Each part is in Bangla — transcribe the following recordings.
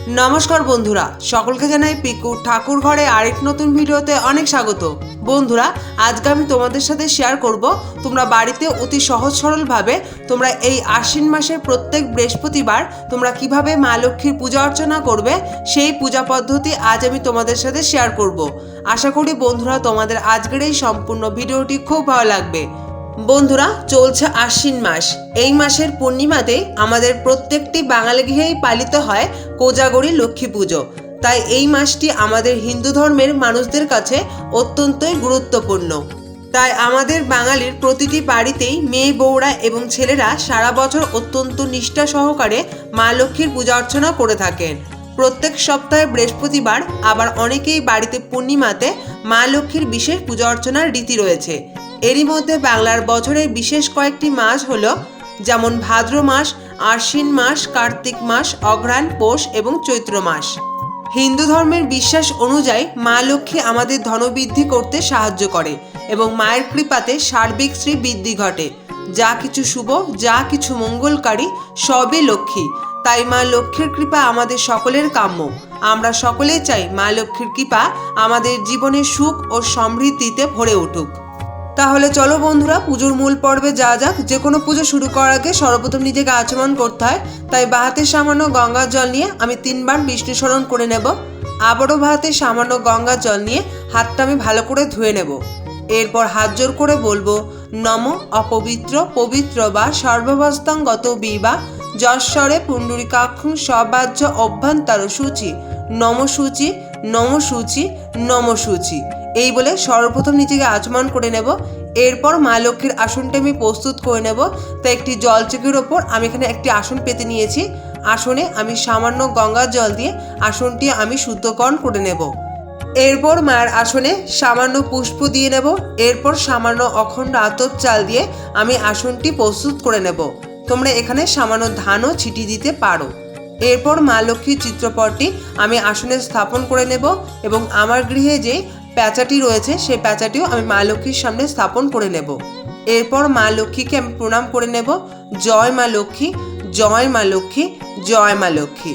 নমস্কার বন্ধুরা, সকলকে জানাই পিকু ঠাকুর ঘরে আরেক নতুন ভিডিওতে অনেক স্বাগত। বন্ধুরা, আজকে আমি তোমাদের সাথে শেয়ার করব, তোমরা বাড়িতে অতি সহজ সরলভাবে তোমরা এই আশ্বিন মাসের প্রত্যেক বৃহস্পতিবার তোমরা কীভাবে মা লক্ষ্মীর পূজা অর্চনা করবে, সেই পূজা পদ্ধতি আজ আমি তোমাদের সাথে শেয়ার করব। আশা করি বন্ধুরা, তোমাদের আজকের এই সম্পূর্ণ ভিডিওটি খুব ভালো লাগবে। বন্ধুরা, চলছে আশ্বিন মাস। এই মাসের পূর্ণিমাতে আমাদের প্রত্যেকটি বাঙালি গৃহেই পালিত হয় কোজাগরী লক্ষ্মী পুজো। তাই এই মাসটি আমাদের হিন্দু ধর্মের মানুষদের কাছে অত্যন্তই গুরুত্বপূর্ণ। তাই আমাদের বাঙালির প্রতিটি বাড়িতেই মেয়ে, বউরা এবং ছেলেরা সারা বছর অত্যন্ত নিষ্ঠা সহকারে মা লক্ষ্মীর পূজা অর্চনা করে থাকেন। প্রত্যেক সপ্তাহে বৃহস্পতিবার আবার অনেকেই বাড়িতে পূর্ণিমাতে মা লক্ষ্মীর বিশেষ পূজা অর্চনার রীতি রয়েছে। এরই মধ্যে বাংলার বছরের বিশেষ কয়েকটি মাস হল, যেমন ভাদ্র মাস, আশ্বিন মাস, কার্তিক মাস, অঘ্রাণ, পৌষ এবং চৈত্র মাস। হিন্দু ধর্মের বিশ্বাস অনুযায়ী মা লক্ষ্মী আমাদের ধনবৃদ্ধি করতে সাহায্য করে এবং মায়ের কৃপাতে সার্বিক শ্রী বৃদ্ধি ঘটে। যা কিছু শুভ, যা কিছু মঙ্গলকারী, সবই লক্ষ্মী। তাই মা লক্ষ্মীর কৃপা আমাদের সকলের কাম্য। আমরা সকলে চাই মা লক্ষ্মীর কৃপা আমাদের জীবনে সুখ ও সমৃদ্ধিতে ভরে উঠুক। তাহলে চলো বন্ধুরা, পুজোর মূল পর্বে যা যাক, যে কোনো পুজো শুরু করার আগে সর্বপ্রথম নিজেকে আচমন করতে হয়। তাই বাহাতে সামান্য গঙ্গার জল নিয়ে আমি তিনবার বিষ্ণু স্মরণ করে নেব। আবারও বাহাতে সামান্য গঙ্গার জল নিয়ে হাতটা আমি ভালো করে ধুয়ে নেব। এরপর হাত জোর করে বলব, নম অপবিত্র পবিত্র বা সর্ববস্তাঙ্গত বিবা যশ্বরে পুণ্ডরিকাক্ষং সবাজ্য অভ্যন্তর সূচি নম সূচি নম সূচি নম সূচি এই বলে সর্বপ্রথম নিজেকে আচমান করে নেব। এরপর মা লক্ষ্মীর আসনটা আমি প্রস্তুত করে নেব। তাই একটি জলচকের ওপর আমি এখানে একটি আসন পেতে নিয়েছি। আসনে আমি সামান্য গঙ্গার জল দিয়ে আসনটি আমি শুদ্ধকরণ করে নেব। এরপর মায়ের আসনে সামান্য পুষ্প দিয়ে নেব। এরপর সামান্য অখণ্ড আতপ চাল দিয়ে আমি আসনটি প্রস্তুত করে নেব। তোমরা এখানে সামান্য ধানও ছিটি দিতে পারো। এরপর মা লক্ষ্মীর চিত্রপটটি আমি আসনে স্থাপন করে নেব এবং আমার গৃহে যে প্যাঁচাটি রয়েছে, সেই প্যাঁচাটিও আমি মা লক্ষ্মীর সামনে স্থাপন করে নেব। এরপর মা লক্ষ্মীকে আমি প্রণাম করে নেব, জয় মা লক্ষ্মী, জয় মা লক্ষ্মী, জয় মা লক্ষ্মী।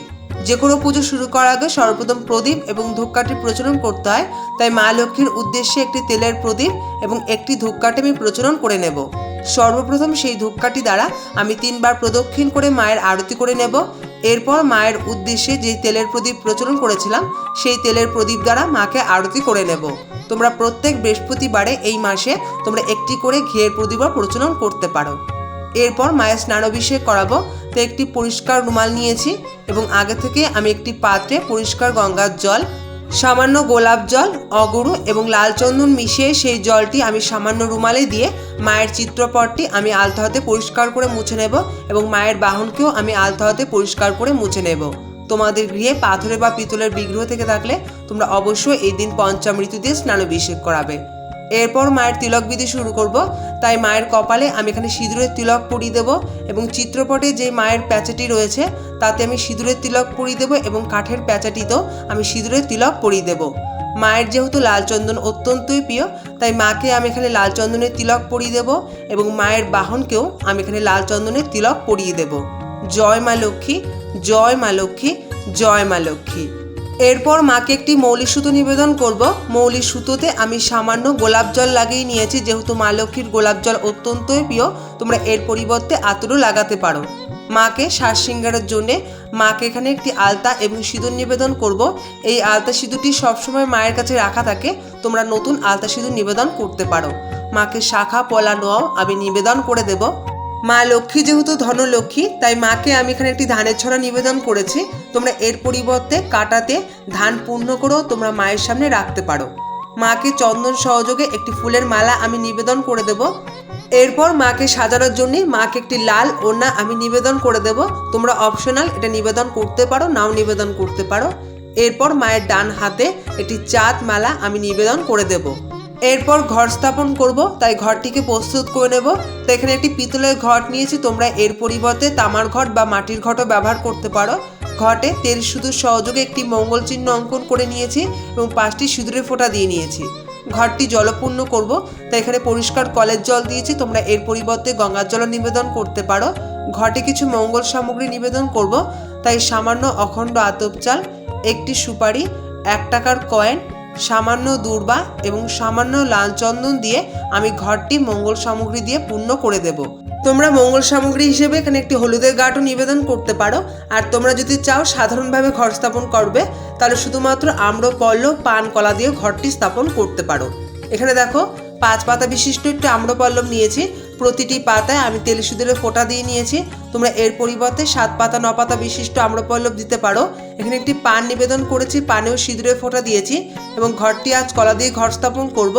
যে কোনো পুজো শুরু করার আগে সর্বপ্রথম প্রদীপ এবং ধূপকাঠি প্রচলন করতে হয়, তাই মা লক্ষ্মীর উদ্দেশ্যে একটি তেলের প্রদীপ এবং একটি ধূপকাঠি আমি প্রচলন করে নেব। সর্বপ্রথম সেই ধূপকাঠি দ্বারা আমি তিনবার প্রদক্ষিণ করে মায়ের আরতি করে নেব। এরপর মায়ের উদ্দেশ্যে যে তেলের প্রদীপ প্রচলন করেছিলাম, সেই তেলের প্রদীপ দ্বারা মাকে আরতি করে নেব। তোমরা প্রত্যেক বৃহস্পতিবারে এই মাসে তোমরা একটি করে ঘিয়ের প্রদীপও প্রচলন করতে পারো। এরপর মায়ের স্নানাভিষেক করাবো, তো একটি পরিষ্কার রুমাল নিয়েছি এবং আগে থেকে আমি একটি পাত্রে পরিষ্কার গঙ্গার জল সামান্য গোলাপ জল অগুরু এবং লাল চন্দন মিশিয়ে সেই জলটি আমি সামান্য রুমালে দিয়ে মায়ের চিত্রপটটি আমি আলতা হাতে পরিষ্কার করে মুছে নেব এবং মায়ের বাহনকেও আমি আলতা হাতে পরিষ্কার করে মুছে নেব। তোমাদের গৃহে পাথরে বা পিতলের বিগ্রহ থেকে থাকলে তোমরা অবশ্যই এই দিন পঞ্চামৃত দিয়ে স্নানাভিষেক করাবে। এরপর মায়ের তিলক বিধি শুরু করব। তাই মায়ের কপালে আমি এখানে সিঁদুরের তিলক পরিয়ে দেবো এবং চিত্রপটে যে মায়ের প্যাচাটি রয়েছে, তাতে আমি সিঁদুরের তিলক পরিয়ে দেবো এবং কাঠের প্যাচাটিতেও আমি সিঁদুরের তিলক পরিয়ে দেবো। মায়ের যেহেতু লাল চন্দন অত্যন্তই প্রিয়, তাই মাকে আমি এখানে লাল চন্দনের তিলক পরিয়ে দেবো এবং মায়ের বাহনকেও আমি এখানে লাল চন্দনের তিলক পরিয়ে দেবো। জয় মা লক্ষ্মী, জয় মা লক্ষ্মী, জয় মা লক্ষ্মী। এরপর মাকে একটি মৌলি সুতো নিবেদন করব। মৌলি সুতোতে আমি সামান্য গোলাপ জল লাগিয়ে নিয়েছি, যেহেতু মা লক্ষ্মীর গোলাপ জল অত্যন্তই প্রিয়, তোমরা এর পরিবর্তে আতরও লাগাতে পারো। মাকে শ্বাস সিঙ্গারের জন্য মাকে এখানে একটি আলতা এবং সিঁদুর নিবেদন করব। এই আলতা সিঁদুরটি সবসময় মায়ের কাছে রাখা থাকে, তোমরা নতুন আলতা সিঁদুর নিবেদন করতে পারো। মাকে শাখা, পলা, নোয়াও আমি নিবেদন করে দেবো। মা লক্ষ্মী যেহেতু ধনলক্ষ্মী, তাই মাকে আমি এখানে একটি ধানের ছড়া নিবেদন করেছি। তোমরা এর পরিবর্তে কাটাতে ধান পূর্ণ করেও তোমরা মায়ের সামনে রাখতে পারো। মাকে চন্দন সহযোগে একটি ফুলের মালা আমি নিবেদন করে দেব। এরপর মাকে সাজানোর জন্য মাকে একটি লাল ওড়না আমি নিবেদন করে দেব। তোমরা অপশনাল এটা নিবেদন করতে পারো, নাও নিবেদন করতে পারো। এরপর মায়ের ডান হাতে একটি চাঁদ মালা আমি নিবেদন করে দেবো। এরপর ঘর স্থাপন করব, তাই ঘরটিকে প্রস্তুত করে নেব। তো এখানে একটি পিতলের ঘট নিয়েছি, তোমরা এর পরিবর্তে তামার ঘট বা মাটির ঘটও ব্যবহার করতে পারো। ঘটে তেল সিঁদুর সহযোগে একটি মঙ্গল চিহ্ন অঙ্কন করে নিয়েছি এবং পাঁচটি সিঁদুরের ফোঁটা দিয়ে নিয়েছি। ঘরটি জলপূর্ণ করব তাই এখানে পরিষ্কার কলের জল দিয়েছি, তোমরা এর পরিবর্তে গঙ্গার জল নিবেদন করতে পারো। ঘটে কিছু মঙ্গল সামগ্রী নিবেদন করব, তাই সামান্য অখণ্ড আতপ চাল, একটি সুপারি, এক টাকার কয়েন সামান্য দূর্বা এবং সামান্য লাল চন্দন দিয়ে আমি ঘরটি মঙ্গল সামগ্রী দিয়ে পূর্ণ করে দেব। তোমরা মঙ্গল সামগ্রী হিসেবে এখানে একটি হলুদের গাঁটও নিবেদন করতে পারো। আর তোমরা যদি চাও সাধারণভাবে ঘর স্থাপন করবে, তাহলে শুধুমাত্র আম্রপল্ল পান কলা দিয়ে ঘরটি স্থাপন করতে পারো। এখানে দেখো, পাঁচ পাতা বিশিষ্ট একটি আম্রপল্লব নিয়েছি। প্রতিটি পাতায় আমি তেল সিঁদুরের ফোঁটা দিয়ে নিয়েছি। তোমরা এর পরিবর্তে সাত পাতা, ন পাতা বিশিষ্ট আম্রপল্লব দিতে পারো। এখানে একটি পান নিবেদন করেছি, পানেও সিঁদুরের ফোঁটা দিয়েছি এবং ঘরটি আজ কলা দিয়ে ঘর স্থাপন করব।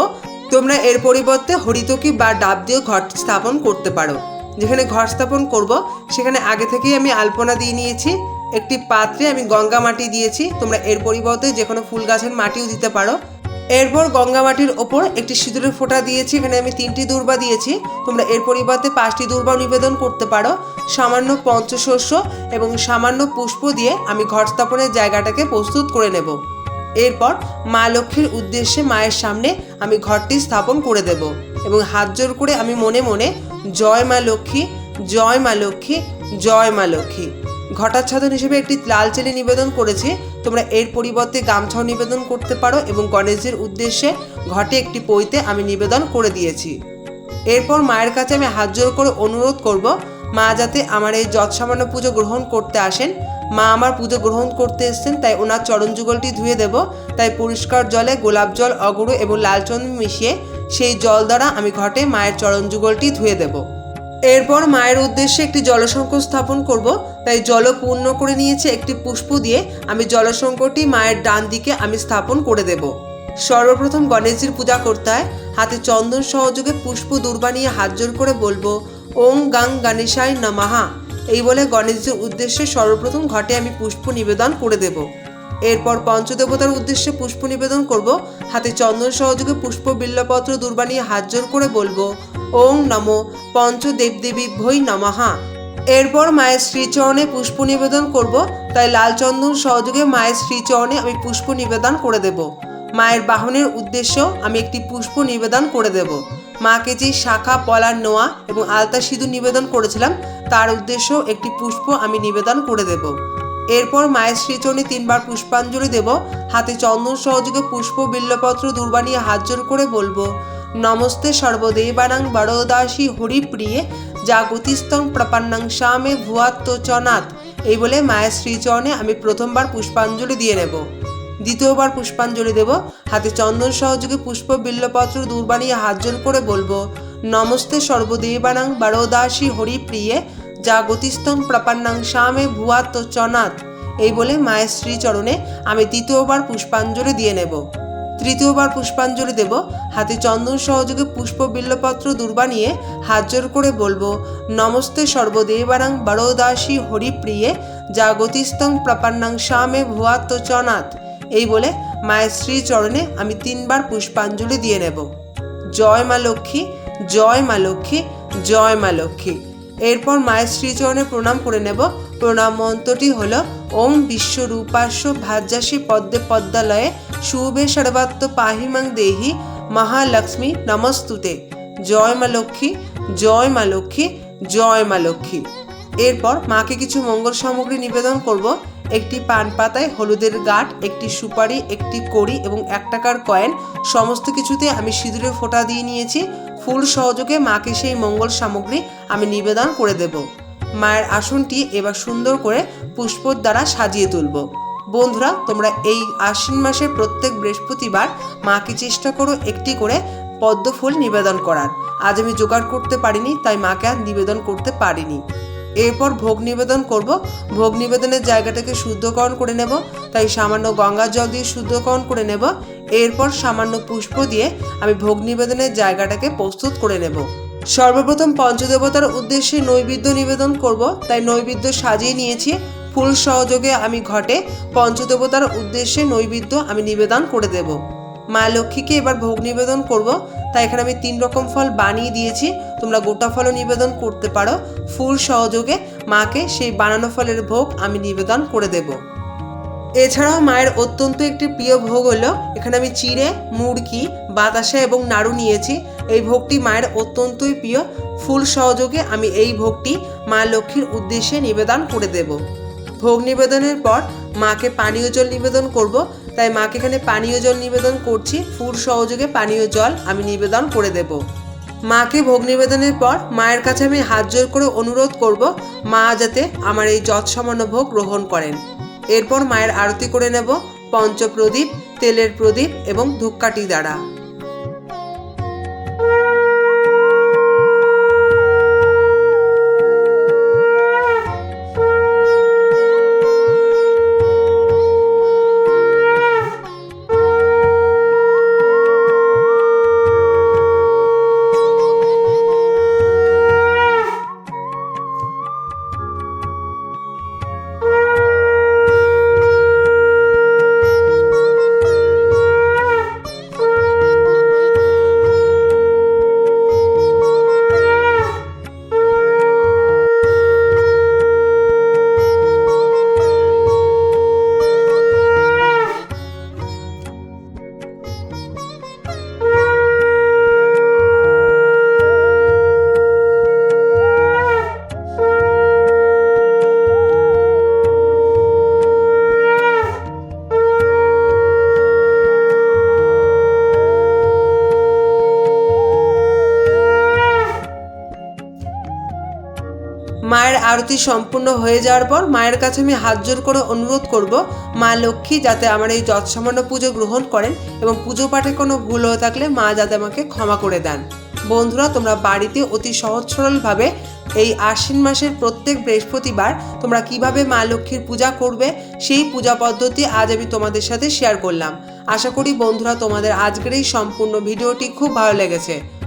তোমরা এর পরিবর্তে হরিতকি বা ডাব দিয়েও ঘর স্থাপন করতে পারো। যেখানে ঘর স্থাপন করব, সেখানে আগে থেকেই আমি আলপনা দিয়ে নিয়েছি। একটি পাত্রে আমি গঙ্গা মাটি দিয়েছি। তোমরা এর পরিবর্তে যে কোনো ফুল গাছের মাটিও দিতে পারো। এরপর গঙ্গা মাটির ওপর একটি সিঁদুরের ফোঁটা দিয়েছি, এখানে আমি তিনটি দূর্বা দিয়েছি। তোমরা এর পরিবর্তে পাঁচটি দূর্বাও নিবেদন করতে পারো। সামান্য পঞ্চশস্য এবং সামান্য পুষ্প দিয়ে আমি ঘর স্থাপনের জায়গাটাকে প্রস্তুত করে নেব। এরপর মা লক্ষ্মীর উদ্দেশ্যে মায়ের সামনে আমি ঘরটি স্থাপন করে দেব এবং হাত জোর করে আমি মনে মনে, জয় মা লক্ষ্মী, জয় মা লক্ষ্মী, জয় মা লক্ষ্মী। ঘটাচ্ছাদন হিসেবে একটি লাল চেলি নিবেদন করেছি। তোমরা এর পরিবর্তে গামছাও নিবেদন করতে পারো এবং গণেশজির উদ্দেশ্যে ঘটে একটি পইতে আমি নিবেদন করে দিয়েছি। এরপর মায়ের কাছে আমি হাত জোর করে অনুরোধ করব, মা যাতে আমার এই যৎসামান্য পুজো গ্রহণ করতে আসেন। মা আমার পুজো গ্রহণ করতে এসেছেন, তাই ওনার চরণ যুগলটি ধুয়ে দেব। তাই পরিষ্কার জলে গোলাপ জল, অগুরু এবং লাল চন্দন মিশিয়ে সেই জল দ্বারা আমি ঘটে মায়ের চরণ যুগলটি ধুয়ে দেবো। এরপর মায়ের উদ্দেশ্যে একটি জলসংক স্থাপন করব। তাই জল পূর্ণ করে নিয়েছে একটি পুষ্প দিয়ে আমি জলসংকটি মায়ের ডান দিকে আমি স্থাপন করে দেব। সর্বপ্রথম গণেশজির পূজা করতে হয়। হাতে চন্দন সহযোগে পুষ্প দুর্বা নিয়ে হাত জোর করে বলব ওং গাং গণেশায় নমাহা এই বলে গণেশজির উদ্দেশ্যে সর্বপ্রথম ঘটে আমি পুষ্প নিবেদন করে দেব। এরপর পঞ্চদেবতার উদ্দেশ্যে পুষ্প নিবেদন করব। হাতে চন্দন সহযোগে পুষ্প বিল্লপত্র দুর্বা নিয়ে হাত জোর করে বলব ওং নমো পঞ্চদেবদেবী ভৈ নমহা এরপর মায়ের শ্রীচরণে পুষ্প নিবেদন করব, তাই লাল চন্দন সহযোগে মায়ের শ্রীচরণে আমি পুষ্প নিবেদন করে দেব। মায়ের বাহনের উদ্দেশ্যেও আমি একটি পুষ্প নিবেদন করে দেব। মাকে যে শাখা, পলার নোয়া এবং আলতা সিঁদুর নিবেদন করেছিলাম, তার উদ্দেশ্যেও একটি পুষ্প আমি নিবেদন করে দেব। এরপর মায়ের শ্রীচরণে তিনবার পুষ্পাঞ্জলি দেব। হাতে চন্দন সহযোগে পুষ্প, বিল্লপত্র দুর্বানিয়ে হাত জোর করে বলব নমস্তে সর্বদেবানাং বড়দাসী হরিপ্রিয়ে জাগতিস্তং প্রপন্নং শ্যামে ভুয়াত্ম চনাথ এই বলে মায়ের শ্রীচরণে আমি প্রথমবার পুষ্পাঞ্জলি দিয়ে নেব। দ্বিতীয়বার পুষ্পাঞ্জলি দেব। হাতে চন্দন সহযোগে পুষ্প বিল্লপত্র হাত জোর করে বলব, নমস্তে সর্বদেবানাং বড়দাসী হরিপ্রিয়ে জাগতিস্তং প্রপন্নং শ্যামে ভুয়াত্ম চনাথ এই বলে মায়ের শ্রীচরণে আমি দ্বিতীয়বার পুষ্পাঞ্জলি দিয়ে নেব। তৃতীয়বার পুষ্পাঞ্জলি দেব। হাতে চন্দন সহযোগে পুষ্প বিল্লপত্র দুর্বা নিয়ে হাত জোর করে বলব, নমস্তে সর্বদেবানাং বড়দাসী হরিপ্রিয়ে জাগতিস্তং প্রাপান্নাং শ্যামে ভুয়াত্ম চনাথ। এই বলে মায়ের শ্রীচরণে আমি তিনবার পুষ্পাঞ্জলি দিয়ে নেব। জয় মা লক্ষ্মী, জয় মা লক্ষ্মী, জয় মা লক্ষ্মী। এরপর মায়ের শ্রীচরণে প্রণাম করে নেব। প্রণাম মন্ত্রটি হল, ওম বিশ্বরূপাস্য ভাজ্যাসী পদ্মে পদ্মালয়ে শুভে সর্বাত্ম পাহিমাং দেহি মহালক্ষ্মী নমস্তুতে। জয় মা লক্ষ্মী, জয় মা লক্ষ্মী, জয় মা লক্ষ্মী। এরপর মাকে কিছু মঙ্গল সামগ্রী নিবেদন করব। একটি পান পাতায় হলুদের গাঁট, একটি সুপারি, একটি কড়ি এবং এক টাকার কয়েন, সমস্ত কিছুতে আমি সিঁদুরে ফোঁটা দিয়ে নিয়েছি। ফুল সহযোগে মাকে সেই মঙ্গল সামগ্রী আমি নিবেদন করে দেব। মায়ের আসনটি এবার সুন্দর করে পুষ্পর দ্বারা সাজিয়ে তুলব। বন্ধুরা, তোমরা এই আশ্বিন মাসের প্রত্যেক বৃহস্পতিবার মাকে চেষ্টা করো একটি করে পদ্ম ফুল নিবেদন করার। আজ আমি জোগাড় করতে পারিনি, তাই মাকে আর নিবেদন করতে পারিনি। এরপর ভোগ নিবেদন করব। ভোগ নিবেদনের জায়গাটাকে শুদ্ধকরণ করে নেব, তাই সামান্য গঙ্গা জল দিয়ে শুদ্ধকরণ করে নেব। এরপর সামান্য পুষ্প দিয়ে আমি ভোগ নিবেদনের জায়গাটাকে প্রস্তুত করে নেব। সর্বপ্রথম পঞ্চদেবতার উদ্দেশ্যে নৈবেদ্য নিবেদন করব, তাই নৈবেদ্য সাজিয়ে নিয়েছি। ফুল সহযোগে আমি ঘটে পঞ্চদেবতার উদ্দেশ্যে নৈবেদ্য আমি নিবেদন করে দেব। মা লক্ষ্মীকে এবার ভোগ নিবেদন করব, তাই এখানে আমি তিন রকম ফল বানিয়ে দিয়েছি। তোমরা গোটা ফলও নিবেদন করতে পারো। ফুল সহযোগে মাকে সেই বানানো ফলের ভোগ আমি নিবেদন করে দেব। এছাড়াও মায়ের অত্যন্ত একটি প্রিয় ভোগ হলো, এখানে আমি চিড়ে মুড়কি বাতাসা এবং নাড়ু নিয়েছি। এই ভোগটি মায়ের অত্যন্তই প্রিয়। ফুল সহযোগে আমি এই ভোগটি মা লক্ষ্মীর উদ্দেশ্যে নিবেদন করে দেব। ভোগ নিবেদনের পর মাকে পানীয় জল নিবেদন করব। তাই মাকে এখানে পানীয় জল নিবেদন করছি। ফুল সহযোগে পানীয় জল আমি নিবেদন করে দেব। মাকে ভোগ নিবেদনের পর মায়ের কাছে আমি হাত জোর করে অনুরোধ করব, মা যাতে আমার এই যৎসামান্য ভোগ গ্রহণ করেন। এরপর মায়ের আরতি করে নেব, পঞ্চপ্রদীপ, তেলের প্রদীপ এবং ধূপকাঠি দ্বারা। আরতি সম্পূর্ণ হয়ে যাওয়ার পর মায়ের কাছে আমি হাত জোর করে অনুরোধ করব মা লক্ষ্মী যাতে আমার এই যৎসামান্য পুজো গ্রহণ করেন এবং পুজো পাঠে কোনো ভুল হয়ে থাকলে মা যাতে আমাকে ক্ষমা করে দেন। বন্ধুরা, তোমরা বাড়িতে অতি সহজ সরলভাবে এই আশ্বিন মাসের প্রত্যেক বৃহস্পতিবার তোমরা কীভাবে মা লক্ষ্মীর পূজা করবে, সেই পূজা পদ্ধতি আজ আমি তোমাদের সাথে শেয়ার করলাম। আশা করি বন্ধুরা, তোমাদের আজকের এই সম্পূর্ণ ভিডিওটি খুব ভালো লেগেছে।